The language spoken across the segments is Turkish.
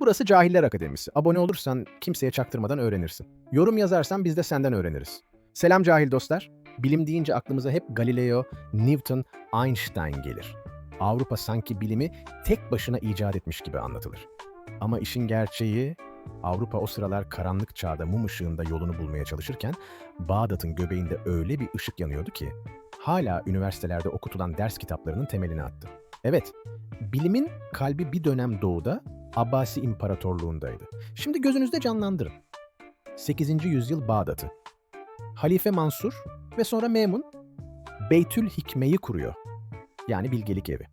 Burası Cahiller Akademisi. Abone olursan kimseye çaktırmadan öğrenirsin. Yorum yazarsan biz de senden öğreniriz. Selam cahil dostlar. Bilim deyince aklımıza hep Galileo, Newton, Einstein gelir. Avrupa sanki bilimi tek başına icat etmiş gibi anlatılır. Ama işin gerçeği Avrupa o sıralar karanlık çağda mum ışığında yolunu bulmaya çalışırken Bağdat'ın göbeğinde öyle bir ışık yanıyordu ki hala üniversitelerde okutulan ders kitaplarının temelini attı. Evet, bilimin kalbi bir dönem doğuda Abbasi İmparatorluğundaydı. Şimdi gözünüzde canlandırın. 8. yüzyıl Bağdat'ı. Halife Mansur ve sonra Memun Beytül Hikme'yi kuruyor. Yani bilgelik evi.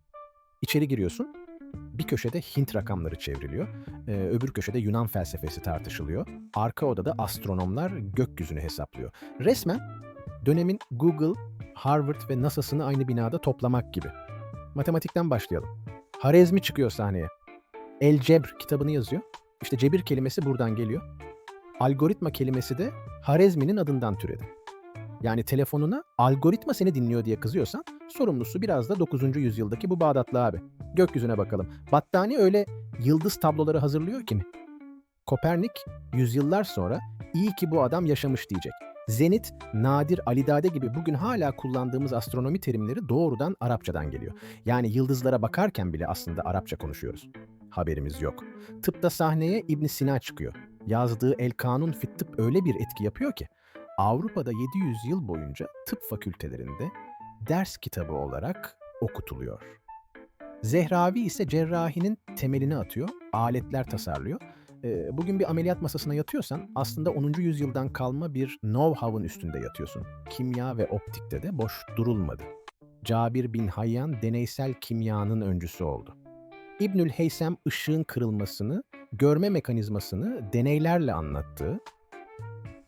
İçeri giriyorsun. Bir köşede Hint rakamları çevriliyor. Ee, öbür köşede Yunan felsefesi tartışılıyor. Arka odada astronomlar gökyüzünü hesaplıyor. Resmen dönemin Google, Harvard ve NASA'sını aynı binada toplamak gibi. Matematikten başlayalım. Harezmi çıkıyor sahneye. El Cebr kitabını yazıyor. İşte cebir kelimesi buradan geliyor. Algoritma kelimesi de Harezmi'nin adından türedi. Yani telefonuna algoritma seni dinliyor diye kızıyorsan sorumlusu biraz da 9. yüzyıldaki bu Bağdatlı abi. Gökyüzüne bakalım. Battani öyle yıldız tabloları hazırlıyor ki mi? Kopernik yüzyıllar sonra iyi ki bu adam yaşamış diyecek. Zenit, Nadir, Alidade gibi bugün hala kullandığımız astronomi terimleri doğrudan Arapçadan geliyor. Yani yıldızlara bakarken bile aslında Arapça konuşuyoruz. Haberimiz yok. Tıpta sahneye İbn Sina çıkıyor. Yazdığı El Kanun fit Tıp öyle bir etki yapıyor ki Avrupa'da 700 yıl boyunca tıp fakültelerinde ders kitabı olarak okutuluyor. Zehravi ise cerrahinin temelini atıyor, aletler tasarlıyor. Ee, Bugün bir ameliyat masasına yatıyorsan aslında 10. yüzyıldan kalma bir know-how'ın üstünde yatıyorsun. Kimya ve optikte de boş durulmadı. Cabir bin Hayyan deneysel kimyanın öncüsü oldu. İbnül Heysem ışığın kırılmasını, görme mekanizmasını deneylerle anlattığı,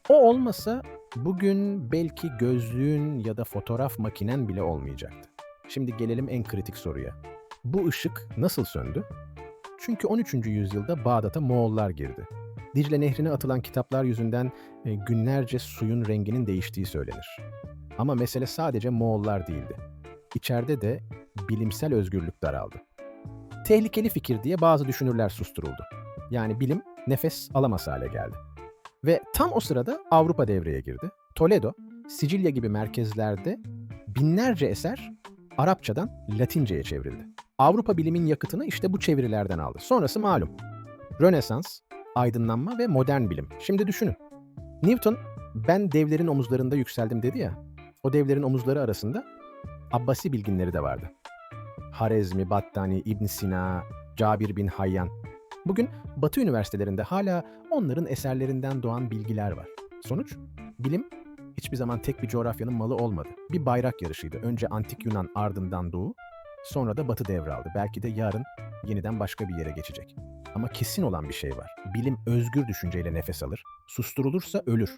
o olmasa bugün belki gözlüğün ya da fotoğraf makinen bile olmayacaktı. Şimdi gelelim en kritik soruya. Bu ışık nasıl söndü? Çünkü 13. yüzyılda Bağdat'a Moğollar girdi. Dicle Nehri'ne atılan kitaplar yüzünden e, günlerce suyun renginin değiştiği söylenir. Ama mesele sadece Moğollar değildi. İçeride de bilimsel özgürlük daraldı. Tehlikeli fikir diye bazı düşünürler susturuldu. Yani bilim nefes alamaz hale geldi. Ve tam o sırada Avrupa devreye girdi. Toledo, Sicilya gibi merkezlerde binlerce eser Arapçadan Latince'ye çevrildi. Avrupa bilimin yakıtını işte bu çevirilerden aldı. Sonrası malum. Rönesans, aydınlanma ve modern bilim. Şimdi düşünün. Newton, ben devlerin omuzlarında yükseldim dedi ya. O devlerin omuzları arasında Abbasi bilginleri de vardı. Harezmi, Battani, İbn Sina, Cabir bin Hayyan. Bugün Batı üniversitelerinde hala onların eserlerinden doğan bilgiler var. Sonuç, bilim hiçbir zaman tek bir coğrafyanın malı olmadı. Bir bayrak yarışıydı. Önce antik Yunan ardından Doğu, sonra da Batı devraldı. Belki de yarın yeniden başka bir yere geçecek. Ama kesin olan bir şey var. Bilim özgür düşünceyle nefes alır, susturulursa ölür.